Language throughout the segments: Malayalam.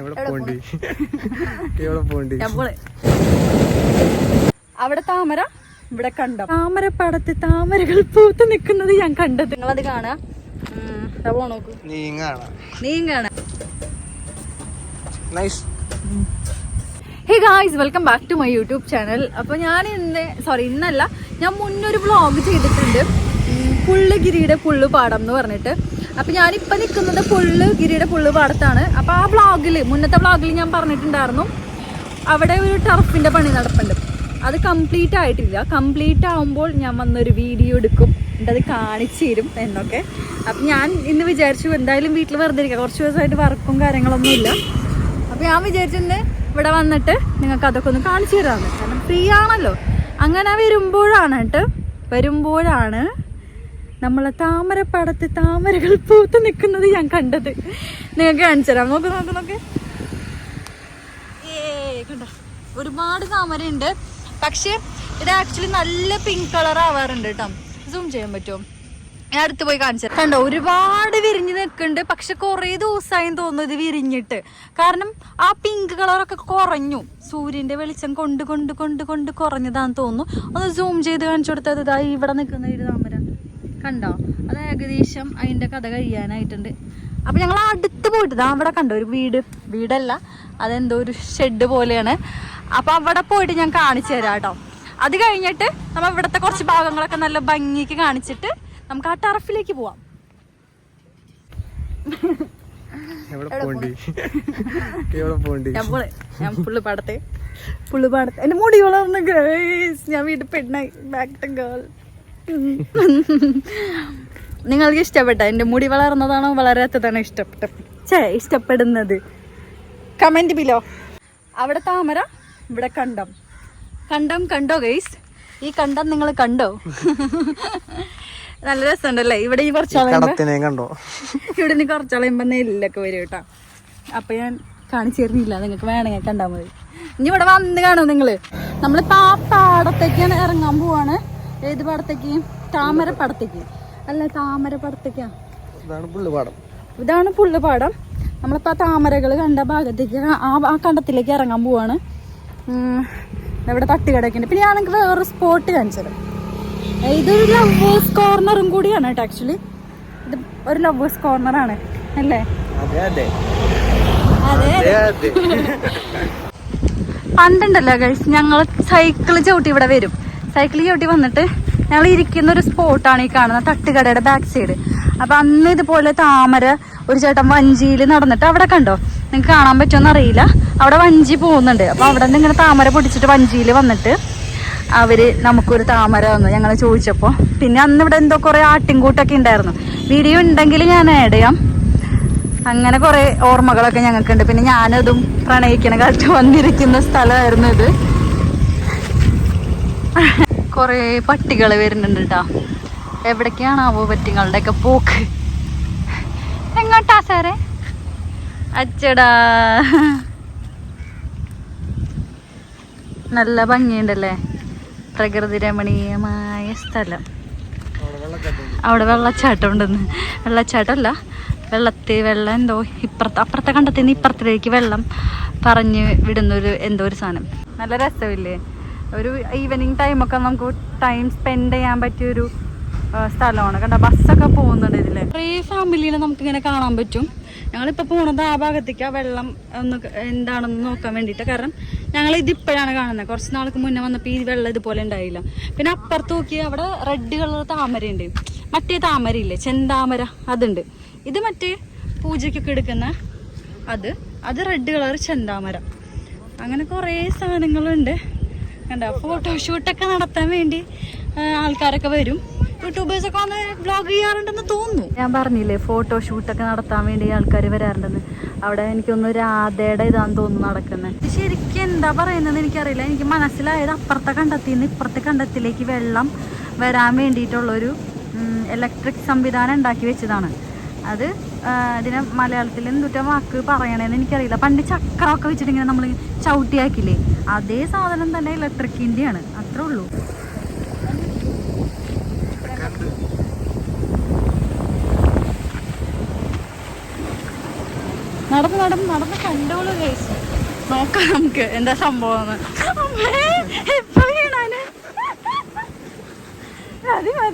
എവിടെ പോണ്ടി? എവിടെ പോണ്ടി? അവിടെ താമര ഇവിടെ കണ്ടം. താമരപ്പടത്ത് താമരകൾ പൂത്ത് നിൽക്കുന്നത് ഞാൻ കണ്ടത്. നിങ്ങളത് കാണാ. നോക്കൂ നീങ്ങാണ് nice hey guys welcome back to my YouTube channel അപ്പോൾ ഞാൻ ഇന്ന് സോറി ഇന്നല്ല ഞാൻ മുന്നൊരു വ്ളോഗ് ചെയ്തിട്ടുണ്ട്. പുള്ളുഗിരിയുടെ പുള്ള് ഗിരിയുടെ പുള്ളു പാടം എന്ന് പറഞ്ഞിട്ട്. അപ്പോൾ ഞാനിപ്പോൾ നിൽക്കുന്നത് പുള്ള് ഗിരിയുടെ പുള്ള് പാടത്താണ്. അപ്പോൾ ആ വ്ളോഗിൽ മുന്നത്തെ വ്ളോഗിൽ ഞാൻ പറഞ്ഞിട്ടുണ്ടായിരുന്നു. അവിടെ ഒരു ടർഫിന്റെ പണി നടപ്പുണ്ട്. അത് കംപ്ലീറ്റ് ആയിട്ടില്ല. കംപ്ലീറ്റ് ആവുമ്പോൾ ഞാൻ വന്നൊരു വീഡിയോ എടുക്കും. എന്നിട്ട് അത് കാണിച്ചു തരും എന്നൊക്കെ. അപ്പം ഞാൻ ഇന്ന് വിചാരിച്ചു എന്തായാലും വീട്ടിൽ വെറുതെ ഇരിക്കാം. കുറച്ച് ദിവസമായിട്ട് വർക്കും കാര്യങ്ങളൊന്നും ഇല്ല. അപ്പൊ ഞാൻ വിചാരിച്ചിട്ടുണ്ട് ഇവിടെ വന്നിട്ട് നിങ്ങൾക്ക് അതൊക്കെ ഒന്ന് കാണിച്ചു തരാമെന്ന് കാരണം ഫ്രീ ആണല്ലോ. അങ്ങനെ വരുമ്പോഴാണ് കേട്ടോ. വരുമ്പോഴാണ് നമ്മളെ താമരപ്പടത്ത് താമരകൾ പൂത്ത് നിൽക്കുന്നത് ഞാൻ കണ്ടത്. നിങ്ങൾക്ക് കാണിച്ചു തരാം. നോക്ക് നോക്ക് നോക്ക്. ഏ കണ്ടോ? ഒരുപാട് താമരയുണ്ട്. പക്ഷെ ഇത് ആക്ച്വലി നല്ല പിങ്ക് കളർ ആവാറുണ്ട് കേട്ടോ. സൂം ചെയ്യാൻ പറ്റുമോ? ഞാൻ അടുത്ത് പോയി കാണിച്ചു. കണ്ടോ? ഒരുപാട് വിരിഞ്ഞ് നിൽക്കുന്നുണ്ട്. പക്ഷെ കുറേ ദിവസമായി തോന്നുന്നു ഇത് വിരിഞ്ഞിട്ട്. കാരണം ആ പിങ്ക് കളറൊക്കെ കുറഞ്ഞു. സൂര്യന്റെ വെളിച്ചം കൊണ്ട് കൊണ്ട് കൊണ്ട് കൊണ്ട് കുറഞ്ഞതാന്ന് തോന്നുന്നു. ഒന്ന് സൂം ചെയ്ത് കാണിച്ചു കൊടുത്തത് ഇതാ ഇവിടെ നിൽക്കുന്ന ഒരു താമര. കണ്ടോ? അത് ഏകദേശം അതിന്റെ കഥ കഴിയാനായിട്ടുണ്ട്. അപ്പൊ ഞങ്ങൾ അടുത്ത് പോയിട്ട് ദാ അവിടെ കണ്ടോ ഒരു വീട്. വീടല്ല അതെന്തോ ഒരു ഷെഡ് പോലെയാണ്. അപ്പൊ അവിടെ പോയിട്ട് ഞാൻ കാണിച്ചു തരാം കേട്ടോ. അത് കഴിഞ്ഞിട്ട് നമ്മൾ ഇവിടുത്തെ കുറച്ച് ഭാഗങ്ങളൊക്കെ നല്ല ഭംഗിക്ക് കാണിച്ചിട്ട് നമുക്ക് ആ ടർഫിലേക്ക് പോവാം. എവിടെ പോണ്ടി എവിടെ പോണ്ടി ഞാൻ പോളെ ഞാൻ പുള്ളു പാടത്തെ. പുള്ളി പാടത്തെ. എന്റെ മുടി വളർന്ന ഗേൾസ് ഞാൻ വീട്ടിൽ പെണ്ണായി. ബാക്ക് ഗേൾ നിങ്ങൾക്ക് ഇഷ്ടപ്പെട്ട? എന്റെ മുടി വളർന്നതാണോ വളരാത്തതാണോ ഇഷ്ടപ്പെട്ട ചേ ഇഷ്ടപ്പെടുന്നത്. കമന്റ് ബിലോ അവിടെ താമര ഇവിടെ കണ്ടം. കണ്ടം കണ്ടോ ഗൈസ് ഈ കണ്ടം നിങ്ങൾ കണ്ടോ? നല്ല രസമുണ്ടല്ലേ? ഇവിടെ ഈ കുറച്ചാളെ കണ്ടോ? ഇവിടെ നിന്ന് കുറച്ചളയുമ്പോ നെല്ലൊക്കെ വരും കേട്ടോ. അപ്പൊ ഞാൻ കാണിച്ചു തരുന്നില്ല. നിങ്ങൾക്ക് വേണമെങ്കിൽ കണ്ടാൽ മതി. ഇനി ഇവിടെ വന്ന് കാണോ നിങ്ങൾ? നമ്മളിപ്പോ ആ പാടത്തേക്കാണ് ഇറങ്ങാൻ പോവാണ്. ഏത് പാടത്തേക്ക്? താമര പടത്തേക്ക്. അല്ല താമര പടത്തേക്കാ? ഇതാണ് പുള്ളുപാടം. നമ്മളിപ്പോ ആ താമരകൾ കണ്ട ഭാഗത്തേക്ക് ആ ആ കണ്ടത്തിലേക്ക് ഇറങ്ങാൻ പോവാണ്. ഇവിടെ തട്ടുകടക്കുണ്ട് പിന്നെ ഞാനെങ്കിൽ വേറൊരു സ്പോട്ട് കാണിച്ചത് ഇതൊരു ലവേഴ്സ് കോർണറും കൂടിയാണ് കേട്ടോ ആക്ച്വലി ഇത് ഒരു ലവേഴ്സ് കോർണറാണ്. അല്ലേ? പണ്ടുണ്ടല്ലോ ഗൈസ് ഞങ്ങൾ സൈക്കിൾ ചവിട്ടി ഇവിടെ വരും. സൈക്കിൾ ചവിട്ടി വന്നിട്ട് ഞങ്ങൾ ഇരിക്കുന്ന ഒരു സ്പോട്ടാണ് ഈ കാണുന്ന തട്ടുകടയുടെ ബാക്ക് സൈഡ് അപ്പൊ അന്ന് ഇതുപോലെ താമര ഒരു ചേട്ടൻ വഞ്ചിയിൽ നടന്നിട്ട് അവിടെ കണ്ടോ? നിങ്ങൾക്ക് കാണാൻ പറ്റുമെന്ന് അറിയില്ല. അവിടെ വഞ്ചി പോകുന്നുണ്ട്. അപ്പൊ അവിടെ നിന്ന് ഇങ്ങനെ താമര പൊടിച്ചിട്ട് വഞ്ചിയിൽ വന്നിട്ട് അവർ നമുക്കൊരു താമര വന്നു ഞങ്ങൾ ചോദിച്ചപ്പോൾ പിന്നെ അന്ന് ഇവിടെ എന്തോ കുറെ ആട്ടിൻകൂട്ടൊക്കെ ഉണ്ടായിരുന്നു. വീഡിയോ ഉണ്ടെങ്കിൽ ഞാൻ ആഡ് ചെയ്യാം. അങ്ങനെ കുറെ ഓർമ്മകളൊക്കെ ഞങ്ങൾക്കുണ്ട്. പിന്നെ ഞാനതും പ്രണയിക്കണ കാലത്ത് വന്നിരിക്കുന്ന സ്ഥലമായിരുന്നു ഇത്. കുറെ പട്ടികൾ വരുന്നുണ്ട് കേട്ടോ എവിടേക്കാണാവോ ഒക്കെ പോക്ക്? എങ്ങോട്ടാ സാറേ? അച്ചടാ. നല്ല ഭംഗിയുണ്ടല്ലേ? പ്രകൃതി രമണീയമായ സ്ഥലം. അവിടെ വെള്ളച്ചാട്ടം ഉണ്ടെന്ന് വെള്ളച്ചാട്ടമല്ല വെള്ളത്തിൽ വെള്ളം എന്തോ ഇപ്പുറത്ത് അപ്പുറത്തെ കണ്ടത്തിൽ നിന്ന് ഇപ്പുറത്തിലേക്ക് വെള്ളം പറഞ്ഞ് വിടുന്നൊരു എന്തോ ഒരു സാധനം. നല്ല രസമില്ലേ? ഒരു ഈവനിങ് ടൈമൊക്കെ നമുക്ക് ടൈം സ്പെൻഡ് ചെയ്യാൻ പറ്റിയൊരു സ്ഥലമാണ്. കണ്ട ബസ്സൊക്കെ പോകുന്നുണ്ട് ഇതിൽ കുറേ ഫാമിലിനെ നമുക്ക് ഇങ്ങനെ കാണാൻ പറ്റും. ഞങ്ങളിപ്പോൾ പോണത് ആ ഭാഗത്തേക്ക് ആ വെള്ളം ഒന്ന് എന്താണെന്ന് നോക്കാൻ വേണ്ടിയിട്ട്. കാരണം ഞങ്ങൾ ഇതിപ്പോഴാണ് കാണുന്നത് കുറച്ച് നാൾക്ക് മുന്നേ വന്നപ്പോൾ ഈ വെള്ളം ഇതുപോലെ ഉണ്ടായില്ല. പിന്നെ അപ്പുറത്ത് നോക്കി അവിടെ റെഡ് കളർ താമരയുണ്ട്. മറ്റേ താമരയില്ലേ ചെന്താമര അതുണ്ട്. ഇത് മറ്റേ പൂജയ്ക്കൊക്കെ എടുക്കുന്ന അത്. അത് റെഡ് കളർ ചെന്താമര. അങ്ങനെ കുറേ സാധനങ്ങളുണ്ട്. കണ്ട ഫോട്ടോഷൂട്ടൊക്കെ നടത്താൻ വേണ്ടി ആൾക്കാരൊക്കെ വരും. യൂട്യൂബേഴ്സൊക്കെ വന്ന് വ്ളോഗ് ചെയ്യാറുണ്ടെന്ന് തോന്നുന്നു. ഞാൻ പറഞ്ഞില്ലേ ഫോട്ടോഷൂട്ടൊക്കെ നടത്താൻ വേണ്ടി ആൾക്കാർ വരാറുണ്ടെന്ന്. അവിടെ എനിക്കൊന്ന് രാധയുടെ ഇതാന്ന് തോന്നുന്നു നടക്കുന്നത് ശരിക്കും എന്താ പറയുന്നത് എനിക്കറിയില്ല. എനിക്ക് മനസ്സിലായത് അപ്പുറത്തെ കണ്ടത്തിൽ നിന്ന് ഇപ്പുറത്തെ കണ്ടത്തിലേക്ക് വെള്ളം വരാൻ വേണ്ടിയിട്ടുള്ളൊരു ഇലക്ട്രിക് സംവിധാനം ഉണ്ടാക്കി വെച്ചതാണ്. അത് ഇതിനെ മലയാളത്തിൽ എന്തുറ്റ വാക്ക് പറയണേന്ന് എനിക്കറിയില്ല. പണ്ട് ചക്രമൊക്കെ വെച്ചിട്ട് ഇങ്ങനെ നമ്മൾ ചവിട്ടിയാക്കില്ലേ? അതേ സാധനം തന്നെ ഇലക്ട്രിക്കിന്റെയാണ് അത്രേ ഉള്ളൂ. നടന്ന് നടന്ന് നടന്ന് കണ്ടോളൂ കേസ് നോക്കാം നമുക്ക് എന്താ സംഭവം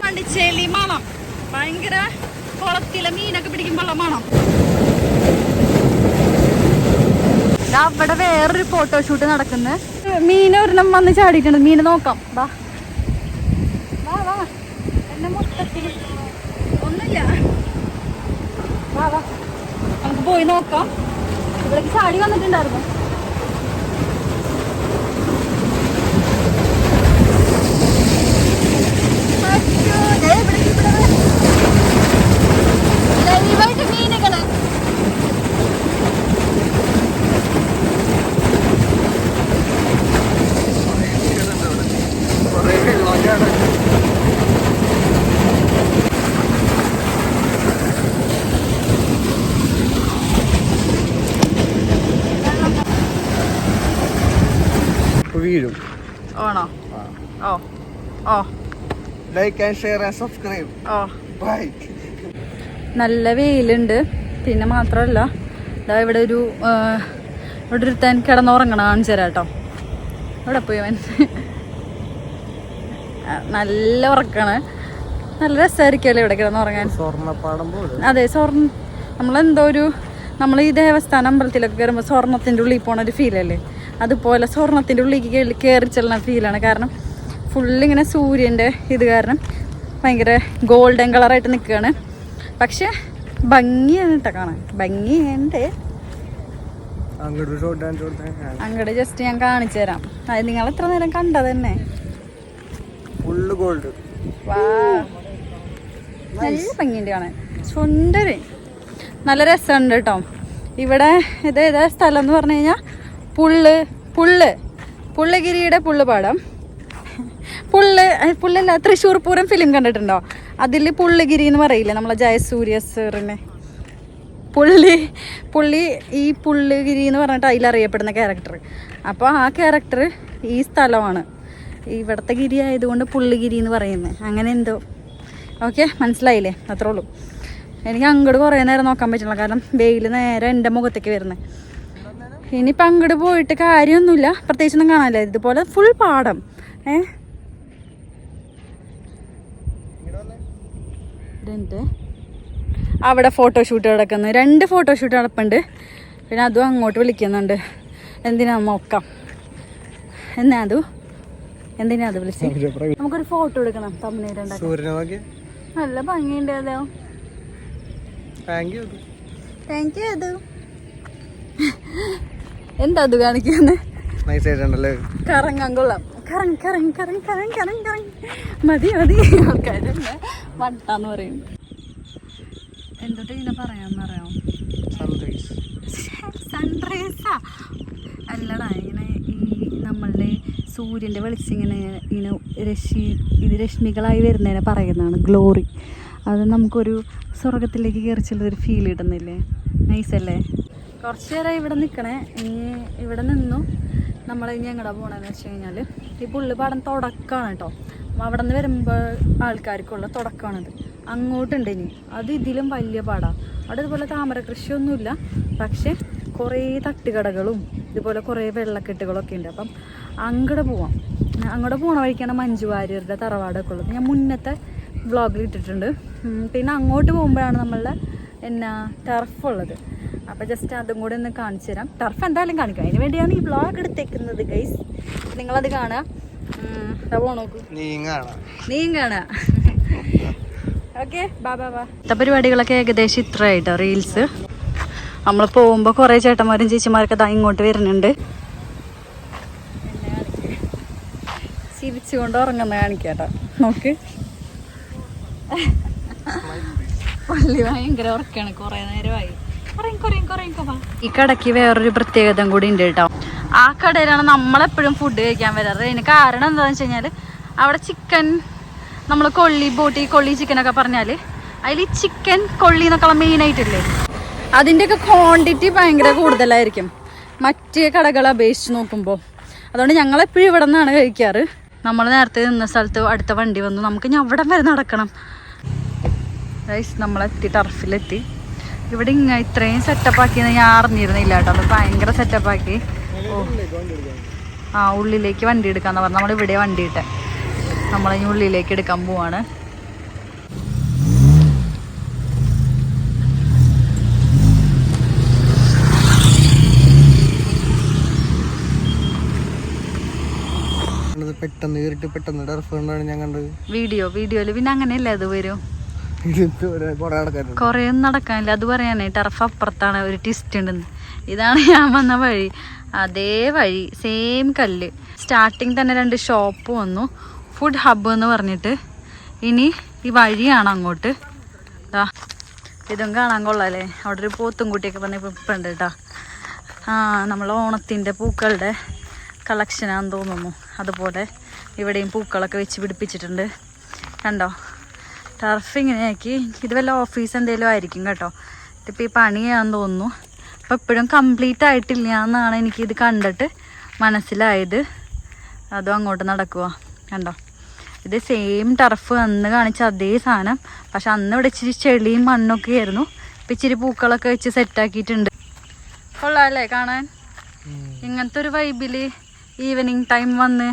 പണ്ട് ചെളിമണം. ഭയങ്കര കുളത്തിലെ മീനൊക്കെ പിടിക്കുമ്പോഴുള്ള മണം ദാ അവിടെ വേറൊരു ഫോട്ടോഷൂട്ട് നടക്കുന്നത് മീൻ ഒരെണ്ണം വന്ന് ചാടിയിട്ടുണ്ട്. മീന് നോക്കാം. വാ വാ വാ എന്നെ മൊത്തത്തിൽ ഒന്നുമില്ല. വാ വാ നമുക്ക് പോയി നോക്കാം. ഇവിടേക്ക് ചാടി വന്നിട്ടുണ്ടായിരുന്നു അയ്യോ, ദേ ഇവിടേക്ക് ഇവിടെ വേ. ലൈവായിട്ട് മീനുകൾ കുറേ വെള്ളമൊക്കെയാണ് വീഴും ആണോ ഓ ഓ like and share and subscribe bye നല്ല വെയിലുണ്ട്. പിന്നെ മാത്രമല്ല ഇതാ ഇവിടെ ഒരു ഇവിടെ ഒരു താൻ കിടന്നുറങ്ങണം കാണിച്ചു തരാം കേട്ടോ. ഇവിടെ പോയി അവൻ. നല്ല ഉറക്കാണ്. നല്ല രസമായിരിക്കുമല്ലോ ഇവിടെ കിടന്നുറങ്ങാൻ? അതെ സ്വർണ നമ്മളെന്തോ ഒരു നമ്മൾ ഈ ദേവസ്ഥാന അമ്പലത്തിലൊക്കെ കയറുമ്പോൾ സ്വർണത്തിന്റെ ഉള്ളിൽ പോണ ഒരു ഫീലല്ലേ അതുപോലെ സ്വർണത്തിന്റെ ഉള്ളിലേക്ക് കയറി ചെല്ലുന്ന ഫീലാണ് കാരണം ഫുള്ളിങ്ങനെ സൂര്യന്റെ ഇത് കാരണം ഭയങ്കര ഗോൾഡൻ കളറായിട്ട് നിൽക്കുകയാണ്. പക്ഷെ ഭംഗിയാണ് കേട്ടോ കാണാൻ. ഭംഗിയുണ്ട്. അങ്ങോട്ട് ജസ്റ്റ് ഞാൻ കാണിച്ചു തരാം. അത് നിങ്ങൾ എത്ര നേരം കണ്ടത് തന്നെ ഫുള്ള് ഗോൾഡ് നല്ല ഭംഗിയുണ്ട് കാണാൻ. സുന്ദരി. നല്ല രസമുണ്ട് കേട്ടോ ഇവിടെ ഇത് ഏതാ സ്ഥലം എന്ന് പറഞ്ഞു കഴിഞ്ഞാൽ പുള്ള് പുള്ള്. പുള്ളഗിരിയുടെ പുള്ളുപാടം. പുള്ള് പുള്ളല്ല തൃശ്ശൂർ പൂരം ഫിലിം കണ്ടിട്ടുണ്ടോ? അതിൽ പുള്ളിഗിരി എന്ന് പറയില്ലേ നമ്മളെ ജയസൂര്യ സാറിനെ? പുള്ളി പുള്ളി ഈ പുള്ളിഗിരി എന്ന് പറഞ്ഞിട്ട് അതിലറിയപ്പെടുന്ന ക്യാരക്ടർ അപ്പോൾ ആ ക്യാരക്ടർ ഈ സ്ഥലമാണ്. ഇവിടുത്തെ ഗിരി ആയതുകൊണ്ട് പുള്ളിഗിരി എന്ന് പറയുന്നത് അങ്ങനെ എന്തോ. ഓക്കെ മനസ്സിലായില്ലേ? അത്രേ ഉള്ളൂ. എനിക്ക് അങ്ങോട്ട് കുറേ നേരം നോക്കാൻ പറ്റില്ല കാരണം വെയിൽ നേരെ എന്റെ മുഖത്തേക്ക് വരുന്നത് ഇനിയിപ്പോൾ അങ്ങോട്ട് പോയിട്ട് കാര്യമൊന്നുമില്ല. പ്രത്യേകിച്ചൊന്നും കാണാനില്ല. ഇതുപോലെ ഫുൾ പാടം. ഏ? ഇതെന്ത് അവിടെ ഫോട്ടോ ഷൂട്ട് നടക്കുന്നു. രണ്ട് ഫോട്ടോ ഷൂട്ട് നടപ്പുണ്ട്. പിന്നെ അതും അങ്ങോട്ട് വിളിക്കുന്നുണ്ട്. എന്തിനാ നോക്കാം എന്നാ അതു? എന്തിനാ അത് വിളിച്ചത് നമുക്കൊരു ഫോട്ടോ എടുക്കണം. നോക്കി നല്ല ഭംഗിയുണ്ട് താങ്ക് യു താങ്ക് യു അത്. എന്താ അത് കാണിക്കുന്നത് കറങ്ങാൻ കൊള്ളാം. കറങ്ങി കറങ്ങി കറങ്ങി കറങ്ങി കറങ്ങി കറങ്ങി. മതി മതി. ആൾക്കാരുണ്ട് വട്ടാന്ന് പറയും എന്തൊട്ട് പറയാന്നറിയാം? സൺറൈസ് സൺറൈസാ അല്ലടാ ഇങ്ങനെ ഈ നമ്മളുടെ സൂര്യന്റെ വെളിച്ചം ഇങ്ങനെ ഇങ്ങനെ രശ്മി ഇത് രശ്മികളായി വരുന്നതിനെ പറയുന്നതാണ് ഗ്ലോറി അത് നമുക്കൊരു സ്വർഗത്തിലേക്ക് കയറി ഒരു ഫീൽ കിട്ടുന്നില്ലേ? നൈസല്ലേ കുറച്ച് നേരം ഇവിടെ നിൽക്കണേ ഇനി ഇവിടെ നിന്നു. നമ്മൾ ഇനി എങ്ങടെ പോകണമെന്ന് വെച്ച് കഴിഞ്ഞാൽ ഈ പുള്ളിപ്പാടം തുടക്കമാണ് കേട്ടോ. അവിടെ നിന്ന് വരുമ്പോൾ ആൾക്കാർക്കുള്ള തുടക്കമാണത്. അങ്ങോട്ടുണ്ട് ഇനി അത് ഇതിലും വലിയ പാടാണ് അവിടെ ഇതുപോലെ താമര കൃഷിയൊന്നുമില്ല. പക്ഷേ കുറേ തട്ടുകടകളും ഇതുപോലെ കുറേ വെള്ളക്കെട്ടുകളൊക്കെ ഉണ്ട്. അപ്പം അങ്ങോട്ട് പോവാം. അങ്ങോട്ട് പോണ വഴിക്കാണ് മഞ്ജു വാര്യരുടെ തറവാടൊക്കെ ഉള്ളത്. ഞാൻ മുന്നത്തെ വ്ളോഗിൽ ഇട്ടിട്ടുണ്ട്. പിന്നെ അങ്ങോട്ട് പോകുമ്പോഴാണ് നമ്മളുടെ എന്നാ ടർഫ് ഉള്ളത്. അപ്പോൾ ജസ്റ്റ് അതും കൂടെ ഒന്ന് കാണിച്ചു തരാം. ടർഫ് എന്തായാലും കാണിക്കാം. അതിന് വേണ്ടിയാണ് ഈ വ്ളോഗ് എടുത്തേക്കുന്നത് ഗൈസ് നിങ്ങളത് കാണുക. നീങ്ങാണ്. ഓക്കെ പരിപാടികളൊക്കെ ഏകദേശം ഇത്രയായിട്ടോ റീൽസ് നമ്മൾ പോകുമ്പോൾ കുറേ ചേട്ടന്മാരും ചേച്ചിമാരൊക്കെ ദാ ഇങ്ങോട്ട് വരുന്നുണ്ട്. ചിരിച്ചുകൊണ്ട് ഉറങ്ങുന്ന കാണിക്കാട്ടോ. നോക്ക്. പള്ളി ഭയങ്കര ഉറക്കാണ് കുറേ നേരമായി. ഈ കടയ്ക്ക് വേറൊരു പ്രത്യേകത കൂടി ഉണ്ട് കേട്ടോ. ആ കടയിലാണ് നമ്മളെപ്പോഴും ഫുഡ് കഴിക്കാൻ വരാറ്. അതിന് കാരണം എന്താണെന്ന് വെച്ച് കഴിഞ്ഞാൽ അവിടെ ചിക്കൻ നമ്മൾ കൊള്ളി ബോട്ടി കൊള്ളി ചിക്കൻ ഒക്കെ പറഞ്ഞാൽ അതിൽ ചിക്കൻ കൊള്ളി എന്നൊക്കെ മെയിനായിട്ടില്ലേ അതിന്റെയൊക്കെ ക്വാണ്ടിറ്റി ഭയങ്കര കൂടുതലായിരിക്കും. മറ്റ് കടകളെ അപേക്ഷിച്ച് നോക്കുമ്പോൾ അതുകൊണ്ട് ഞങ്ങളെപ്പോഴും ഇവിടെ നിന്നാണ് കഴിക്കാറ്. നമ്മൾ നേരത്തെ നിന്ന സ്ഥലത്ത് അടുത്ത വണ്ടി വന്നു. നമുക്ക് ഇനി അവിടെ വരെ നടക്കണം. നമ്മളെത്തി ടർഫിലെത്തി ഇവിടെ ഇങ്ങ ഇത്രയും സെറ്റപ്പ് ആക്കി ഞാൻ അറിഞ്ഞിരുന്നില്ല കേട്ടോ. അത് ഭയങ്കര സെറ്റപ്പ് ആക്കി. ഓ. ആ ഉള്ളിലേക്ക് വണ്ടി എടുക്കാന്ന് പറഞ്ഞു. നമ്മൾ ഇവിടെ വണ്ടി ഇട്ടെ. നമ്മളിനി ഉള്ളിലേക്ക് എടുക്കാൻ പോവാണ്. പെട്ടെന്ന് കയറിട്ട് പെട്ടെന്ന് കൊണ്ടാണ് ഞാൻ കണ്ടത്. വീഡിയോ വീഡിയോയിൽ പിന്നെ അങ്ങനെയല്ലേ അത് വരും? കുറെ നടക്കാനില്ല. അത് പറയാനേ ടർഫ് അപ്പുറത്താണ് ഒരു ട്വിസ്റ്റ് ഉണ്ടെന്ന്. ഇതാണ് ഞാൻ വന്ന വഴി. അതേ വഴി സെയിം കല്ല്. സ്റ്റാർട്ടിങ് തന്നെ രണ്ട് ഷോപ്പ് വന്നു. ഫുഡ് ഹബ്ബ് എന്ന് പറഞ്ഞിട്ട്. ഇനി ഈ വഴിയാണ് അങ്ങോട്ട്. ഇതാ ഇതും കാണാൻ കൊള്ളാല്ലേ? അവിടെ ഒരു പോത്തും കുട്ടിയൊക്കെ പറഞ്ഞ ഇപ്പുണ്ട് കേട്ടോ. ആ നമ്മൾ ഓണത്തിന്റെ പൂക്കളുടെ കളക്ഷനാന്ന് തോന്നുന്നു. അതുപോലെ ഇവിടെയും പൂക്കളൊക്കെ വെച്ച് പിടിപ്പിച്ചിട്ടുണ്ട്. കണ്ടോ? ടർഫ് ഇങ്ങനെയാക്കി. ഇത് വല്ല ഓഫീസ് എന്തെങ്കിലും ആയിരിക്കും കേട്ടോ. ഇതിപ്പോൾ ഈ പണിയാന്ന് തോന്നുന്നു. അപ്പോൾ ഇപ്പോഴും കംപ്ലീറ്റ് ആയിട്ടില്ല എന്നാണ് ഇത് കണ്ടിട്ട് മനസ്സിലായത്. അതും അങ്ങോട്ട് നടക്കുക കണ്ടോ? ഇത് സെയിം ടർഫ് അന്ന് കാണിച്ച അതേ സാധനം. പക്ഷെ അന്ന് ഇവിടെ ഇച്ചിരി ചെളിയും മണ്ണൊക്കെ ആയിരുന്നു. ഇപ്പം ഇച്ചിരി പൂക്കളൊക്കെ വെച്ച് സെറ്റാക്കിയിട്ടുണ്ട് കൊള്ളാമല്ലേ കാണാൻ? ഇങ്ങനത്തെ ഒരു വൈബിൽ ഈവനിങ് ടൈം വന്ന്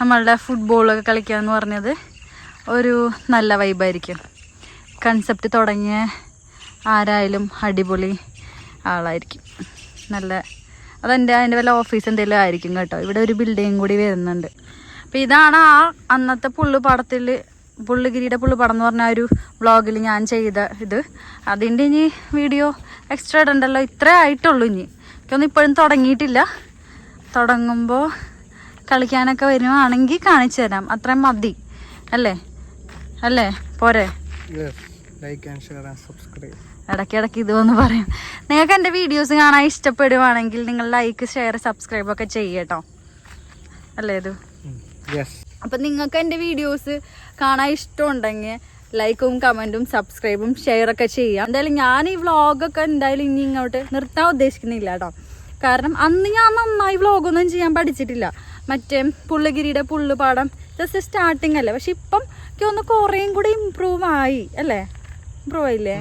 നമ്മളുടെ ഫുട്ബോളൊക്കെ കളിക്കുക എന്ന് പറഞ്ഞത്. ഒരു നല്ല വൈബായിരിക്കും കൺസെപ്റ്റ് തുടങ്ങിയ ആരായാലും അടിപൊളി ആളായിരിക്കും. നല്ല അതെന്റെ അതിന്റെ വല്ല ഓഫീസ് എന്തെങ്കിലും ആയിരിക്കും കേട്ടോ. ഇവിടെ ഒരു ബിൽഡിങ് കൂടി വരുന്നുണ്ട്. അപ്പോൾ ഇതാണ് ആ അന്നത്തെ പുള്ളുപാടത്തിൽ പുള്ളുഗിരിയുടെ പുള്ളുപാടം എന്ന് പറഞ്ഞ ഒരു വ്ളോഗിൽ ഞാൻ ചെയ്ത ഇത്. അതിന്റെ ഇനി വീഡിയോ എക്സ്ട്രാ ഇടണ്ടല്ലോ. ഇത്രേ ആയിട്ടുള്ളൂ ഇനി. എനിക്കൊന്നും ഇപ്പോഴും തുടങ്ങിയിട്ടില്ല. തുടങ്ങുമ്പോൾ കളിക്കാനൊക്കെ വരുവാണെങ്കിൽ കാണിച്ചു തരാം. അത്രയും മതി. അല്ലേ? അല്ലേ? പോരെ. Like and share and subscribe ഇടയ്ക്കിടയ്ക്ക് ഇതൊന്ന് പറയും. നിങ്ങൾക്ക് എന്റെ വീഡിയോസ് കാണാൻ ഇഷ്ടപ്പെടുവാണെങ്കിൽ നിങ്ങൾ ലൈക്ക് ഷെയർ സബ്സ്ക്രൈബ് ഒക്കെ ചെയ്യട്ടോ. അല്ലേ ഇത്? അപ്പം നിങ്ങൾക്ക് എന്റെ വീഡിയോസ് കാണാൻ ഇഷ്ടമുണ്ടെങ്കിൽ ലൈക്കും കമന്റും സബ്സ്ക്രൈബും ഷെയറൊക്കെ ചെയ്യാം. എന്തായാലും ഞാൻ ഈ വ്ളോഗൊക്കെ എന്തായാലും ഇനി ഇങ്ങോട്ട് നിർത്താൻ ഉദ്ദേശിക്കുന്നില്ല കേട്ടോ കാരണം അന്ന് ഞാൻ നന്നായി വ്ളോഗൊന്നും ചെയ്യാൻ പഠിച്ചിട്ടില്ല. മറ്റേ പുള്ളുഗിരിയുടെ പുള്ളുപാടം ജസ്റ്റ് സ്റ്റാർട്ടിങ് അല്ലേ? പക്ഷെ ഇപ്പം എനിക്ക് ഒന്ന് കുറേയും കൂടി ഇമ്പ്രൂവ് ആയി അല്ലേ? ഇമ്പ്രൂവ് ആയില്ലേ?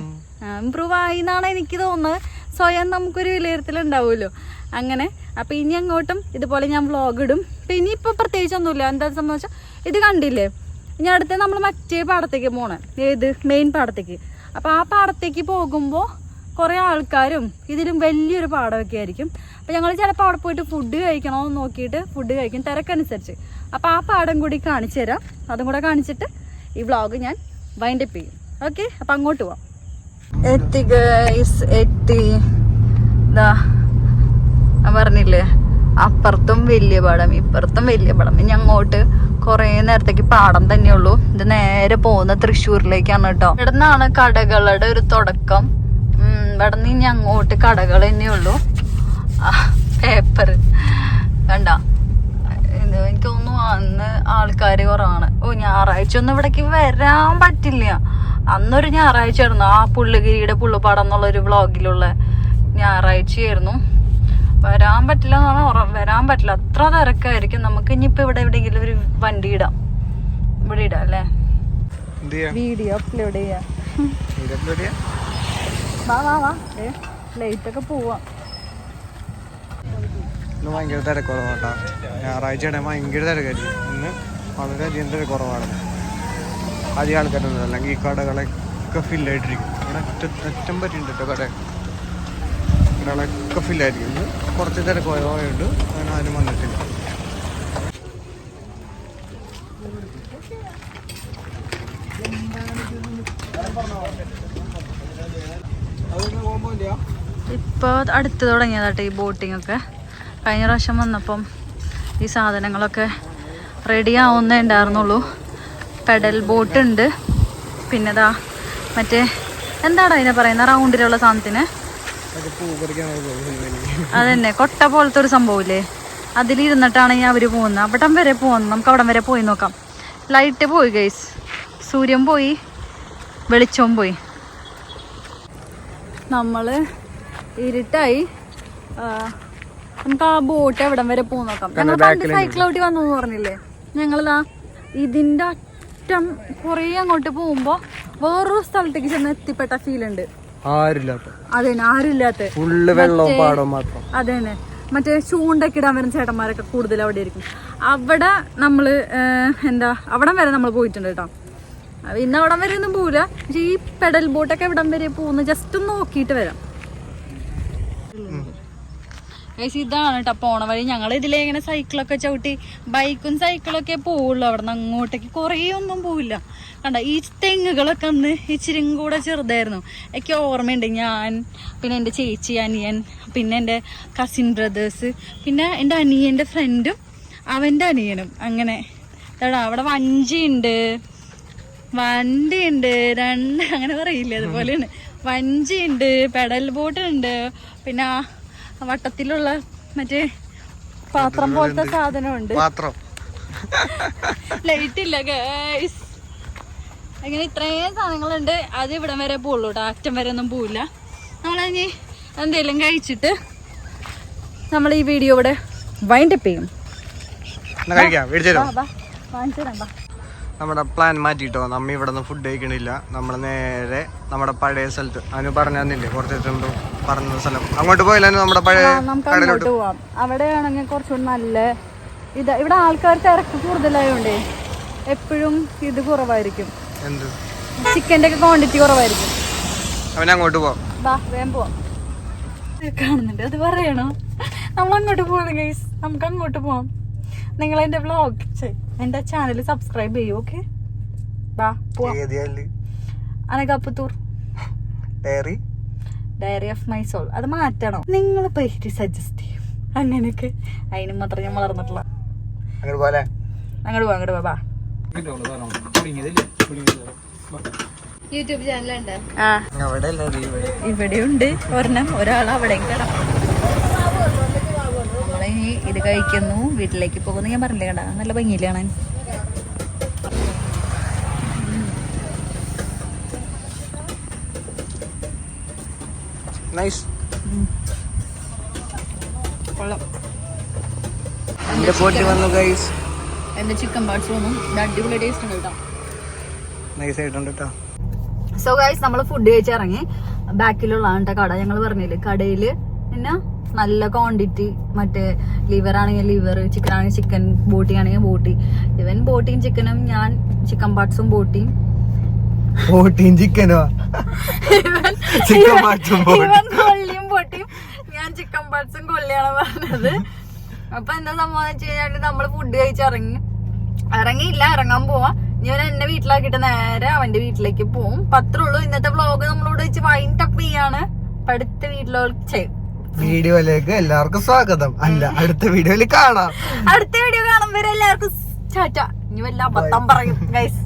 ഇമ്പ്രൂവ് ആയി എന്നാണ് എനിക്ക് തോന്നുന്നത്. സ്വയം നമുക്കൊരു വിലയിരുത്തലുണ്ടാവുമല്ലോ. അങ്ങനെ. അപ്പം ഇനി അങ്ങോട്ടും ഇതുപോലെ ഞാൻ വ്ളോഗ് ഇടും. അപ്പം ഇനിയിപ്പോൾ പ്രത്യേകിച്ചൊന്നുമില്ല. എന്താ സംബന്ധിച്ചാൽ ഇത് കണ്ടില്ലേ? ഇനി അടുത്ത് നമ്മൾ മറ്റേ പാടത്തേക്ക് പോകണം ഏത്? മെയിൻ പാടത്തേക്ക്. അപ്പോൾ ആ പാടത്തേക്ക് പോകുമ്പോൾ കുറേ ആൾക്കാരും ഇതിലും വലിയൊരു പാടമൊക്കെ ആയിരിക്കും. അപ്പോൾ ഞങ്ങൾ ചിലപ്പോൾ അവിടെ പോയിട്ട് ഫുഡ് കഴിക്കണമെന്ന് നോക്കിയിട്ട് ഫുഡ് കഴിക്കും തിരക്കനുസരിച്ച്. അപ്പോൾ ആ പാടം കൂടി കാണിച്ചു തരാം. അതും കൂടെ കാണിച്ചിട്ട് ഈ വ്ളോഗ് ഞാൻ വൈൻഡപ്പ് ചെയ്യും. ഓക്കെ അപ്പം അങ്ങോട്ട് പോവാം. പറഞ്ഞില്ലേ അപ്പുറത്തും വലിയ പാടം ഇപ്പുറത്തും വലിയ പാടം. ഇനി അങ്ങോട്ട് കുറേ നേരത്തേക്ക് പാടം തന്നെ തന്നെയുള്ളൂ. ഇത് നേരെ പോകുന്ന തൃശ്ശൂരിലേക്കാണ് കേട്ടോ. ഇവിടെ നിന്നാണ് കടകളുടെ ഒരു തുടക്കം. ഇവിടെ നിന്ന് ഇനി അങ്ങോട്ട് കടകൾ തന്നെ തന്നെയുള്ളൂ. പേപ്പർ കണ്ട? ഇത് എനിക്ക് തോന്നുന്നു അന്ന് ആൾക്കാർ കുറവാണ്. ഓ ഞായറാഴ്ച ഒന്നും ഇവിടേക്ക് വരാൻ പറ്റില്ല. അന്നൊരു ഞായറാഴ്ച ആയിരുന്നു ആ പുള്ളുഗിരിയുടെ പുള്ളുപാടം എന്നുള്ള ഒരു വ്ളോഗിലുള്ള ഞായറാഴ്ചയായിരുന്നു. വരാൻ പറ്റില്ല എന്നാണ് ഉറ- വരാൻ പറ്റില്ല. അത്ര തിരക്കായിരിക്കും. നമുക്ക് ഇനിയിപ്പോ ഇവിടെ എവിടെയെങ്കിലും ഒരു വണ്ടി ഇടാം. ഇവിടെ ഇടാം അല്ലേ? വീഡിയോ അപ്ലോഡ് ചെയ്യാം. വാ വാ ലൈറ്റ് ഒക്കെ പോവാം. ഇന്ന് ഭയങ്കര തിരക്കുറവാണ് കേട്ടോ ഞായറാഴ്ചയുടെ ഭയങ്കര തിരക്കായിരിക്കും ഇന്ന് വളരെ വളരെയധികം തിരക്കുറവാണ് അധികം ആൾക്കാരൊന്നും അല്ലെങ്കിൽ ഈ കടകളൊക്കെ ഫില്ലായിട്ടിരിക്കും. ഇവിടെ അറ്റം പറ്റിയിട്ടുണ്ട് കേട്ടോ കട. കടകളൊക്കെ ഫില്ലായിരിക്കും. ഇന്ന് കുറച്ച് തിരക്കുറവായുണ്ട് അങ്ങനെ ആരും വന്നിട്ടില്ല. ഇപ്പോൾ അടുത്ത് തുടങ്ങിയതാട്ടെ ഈ ബോട്ടിംഗ് ഒക്കെ കഴിഞ്ഞ പ്രാവശ്യം വന്നപ്പം ഈ സാധനങ്ങളൊക്കെ റെഡി ആവുന്നേ ഉണ്ടായിരുന്നുള്ളൂ. പെഡൽ ബോട്ട് ഉണ്ട്. പിന്നെ ദാ മറ്റേ എന്താണ് അതിനെ പറയുന്ന? റൗണ്ടിലുള്ള സാധനത്തിന്? അതന്നെ കൊട്ട പോലത്തെ ഒരു സംഭവമില്ലേ അതിലിരുന്നിട്ടാണ് ഞാൻ അവർ പോകുന്നത് അവിടം വരെ പോകുന്നത് നമുക്ക് അവിടം വരെ പോയി നോക്കാം. ലൈറ്റ് പോയി ഗൈസ് സൂര്യൻ പോയി. വെളിച്ചവും പോയി. നമ്മൾ ഇരുട്ടായി നമുക്ക് ആ ബോട്ട് എവിടം വരെ പോകും നോക്കാം. ഞങ്ങൾ പണ്ട് സൈക്കിൾ ഔട്ടി വന്നു പറഞ്ഞില്ലേ? ഞങ്ങളിതാ ഇതിന്റെ അറ്റം കുറെ അങ്ങോട്ട് പോകുമ്പോ വേറൊരു സ്ഥലത്തേക്ക് ചെന്ന് എത്തിപ്പെട്ട ഫീൽ ഉണ്ട്. ആരില്ലാത്ത അതെ ആരുമില്ലാത്ത. ഫുള്ള് വെള്ളവും പാടവും മാത്രം. അതെ തന്നെ മറ്റേ ചൂണ്ടൊക്കെ ഇടാൻ വരുന്ന ചേട്ടന്മാരൊക്കെ കൂടുതൽ അവിടെ ആയിരിക്കും അവിടെ നമ്മൾ എന്താ അവിടം വരെ നമ്മൾ പോയിട്ടുണ്ട് കേട്ടോ. ഇന്ന് അവിടം വരെ ഒന്നും പോവില്ല. പക്ഷെ ഈ പെഡൽ ബോട്ടൊക്കെ എവിടം വരെ പോകുന്നു? ജസ്റ്റ് ഒന്ന് നോക്കിയിട്ട് വരാം. Guys, ഇതാണ് കേട്ടോ പോണ വഴി. ഞങ്ങൾ ഇതിലെ ഇങ്ങനെ സൈക്കിളൊക്കെ ചവിട്ടി. ബൈക്കും സൈക്കിളൊക്കെ പോവുള്ളൂ. അവിടെ നിന്ന് അങ്ങോട്ടേക്ക് കുറേ ഒന്നും പോവില്ല. കണ്ട ഈ തെങ്ങുകളൊക്കെ അന്ന് ഇച്ചിരി കൂടെ ചെറുതായിരുന്നു. എനിക്ക് ഓർമ്മയുണ്ട് ഞാൻ പിന്നെ എന്റെ ചേച്ചി അനിയൻ പിന്നെ എന്റെ കസിൻ ബ്രദേഴ്സ് പിന്നെ എന്റെ അനിയന്റെ ഫ്രണ്ടും അവന്റെ അനിയനും. അങ്ങനെ. എടാ അവിടെ വഞ്ചിയുണ്ട്. വണ്ടിയുണ്ട്. രണ്ട് അങ്ങനെ പറയില്ല അതുപോലെയാണ്. വഞ്ചിയുണ്ട് പെഡൽ ബോട്ട് ഉണ്ട് പിന്നെ വട്ടത്തിലുള്ള മറ്റേ പാത്രം പോലത്തെ സാധനമുണ്ട്. പാത്രം. ലൈറ്റ് ഇല്ല ഗൈസ് അങ്ങനെ ഇത്രയും സാധനങ്ങളുണ്ട്. അത് ഇവിടം വരെ പോവുള്ളൂ കേട്ടോ അറ്റം വരെ ഒന്നും പോവില്ല. നമ്മളതിന് എന്തെങ്കിലും കഴിച്ചിട്ട് നമ്മൾ ഈ വീഡിയോ ഇവിടെ വൈൻഡപ്പ് ചെയ്യും. വാങ്ങിച്ചു തരാം. നമ്മുടെ പ്ലാൻ മാറ്റിയിട്ടോ? നമ്മ ഇവിടെ നിന്ന് ഫുഡ് കഴിക്കണില്ല. നമ്മൾ നേരെ നമ്മുടെ പഴയ സ്ഥലത്ത്. അവന് പറഞ്ഞു തന്നില്ലേ? കുറച്ച് പറഞ്ഞ സ്ഥലം. അങ്ങോട്ട് പോയില്ല നമ്മുടെ പഴയ അങ്ങോട്ട് പോവാം. അവിടെയാണെങ്കിൽ കുറച്ചുകൂടി നല്ല ഇത് ഇവിടെ ആൾക്കാർ തിരക്ക് കൂടുതലായോണ്ടേ എപ്പോഴും ഇത് കുറവായിരിക്കും. എന്ത്? ചിക്കന്റെ ഒക്കെ ക്വാണ്ടിറ്റി കുറവായിരിക്കും. അവൻ അങ്ങോട്ട് പോവാം. ബാ വേഗം പോവാം. കാണുന്നുണ്ട്. അത് പറയണോ? നമ്മൾ അങ്ങോട്ട് പോവാം ഗൈസ് നമുക്ക് അങ്ങോട്ട് പോവാം. നിങ്ങൾ എന്റെ വ്ളോഗ് എന്റെ ചാനൽ സബ്സ്ക്രൈബ് ചെയ്യൂ ഓക്കെ ബാ Anakaputhur diary? Diary of my soul അത് മാറ്റണോ. നിങ്ങൾ പേര് സജസ്റ്റ് ചെയ്യും. അങ്ങനെയൊക്കെ. അതിന് മാത്രം ഞാൻ വളർന്നിട്ടില്ല. അങ്ങോട്ട് പോലെ അങ്ങോട്ട് പോ അങ്ങോട്ട് പോവാ. യൂട്യൂബ് ചാനലുണ്ട് ആ. ഉണ്ട്. ഇവിടെയുണ്ട് ഒരെണ്ണം. ഒരാൾ അവിടെ കിടക്കും ഇത് കഴിക്കുന്നു. വീട്ടിലേക്ക് പോകുന്നു. ഞാൻ പറഞ്ഞില്ലേ കണ്ട? നല്ല കൊള്ളാം. എന്റെ പോട്ടി വന്നു ഗൈസ് എന്റെ ചിക്കൻ പാർട്സ് വന്നു. ഇത് അടിപൊളി ടേസ്റ്റ് ഉണ്ട് കേട്ടോ. നൈസ് ആയിട്ടുണ്ട് കേട്ടോ സോ ഗൈസ് നമ്മൾ ഫുഡ് കഴിച്ചിറങ്ങി. ബാക്കിലുള്ള കട ഞങ്ങൾ പറഞ്ഞില്ലേ? കടയിൽ പിന്നെ നല്ല ക്വാണ്ടിറ്റി മറ്റേ ലിവർ ആണെങ്കിൽ ലിവർ ചിക്കൻ ആണെങ്കിൽ ചിക്കൻ ബോട്ടി ആണെങ്കിൽ ബോട്ടി. ഇവൻ ബോട്ടിയും ചിക്കനും ഞാൻ ചിക്കൻ പാർട്സും ബോട്ടിയും. ബോട്ടിയും ചിക്കനോ ചിക്കൻ പാർട്സും കൊള്ളിയും ബോട്ടിയും ഞാൻ ചിക്കൻ പാർട്സും കൊള്ളിയാണ് പറഞ്ഞത്. അപ്പൊ എന്താ സംഭവം വെച്ച് കഴിഞ്ഞാൽ നമ്മൾ ഫുഡ് കഴിച്ചിറങ്ങി ഇറങ്ങിയില്ല ഇറങ്ങാൻ പോവാ. ഞാൻ എന്നെ വീട്ടിലാക്കിയിട്ട് നേരെ അവന്റെ വീട്ടിലേക്ക് പോവും. പത്രമുള്ളൂ ഇന്നത്തെ വ്ളോഗ് നമ്മളോട് വെച്ച് വൈൻഡപ്പ് ചെയ്യാണ്. അടുത്ത വീട്ടിലോട്ട് ചെയ്യും വീഡിയോയിലേക്ക് എല്ലാവർക്കും സ്വാഗതം. അല്ല അടുത്ത വീഡിയോയിൽ കാണാം. അടുത്ത വീഡിയോ കാണുമ്പോൾ എല്ലാവർക്കും ചാറ്റ ഇനി വല്ല അബദ്ധം പറയും ഗൈസ്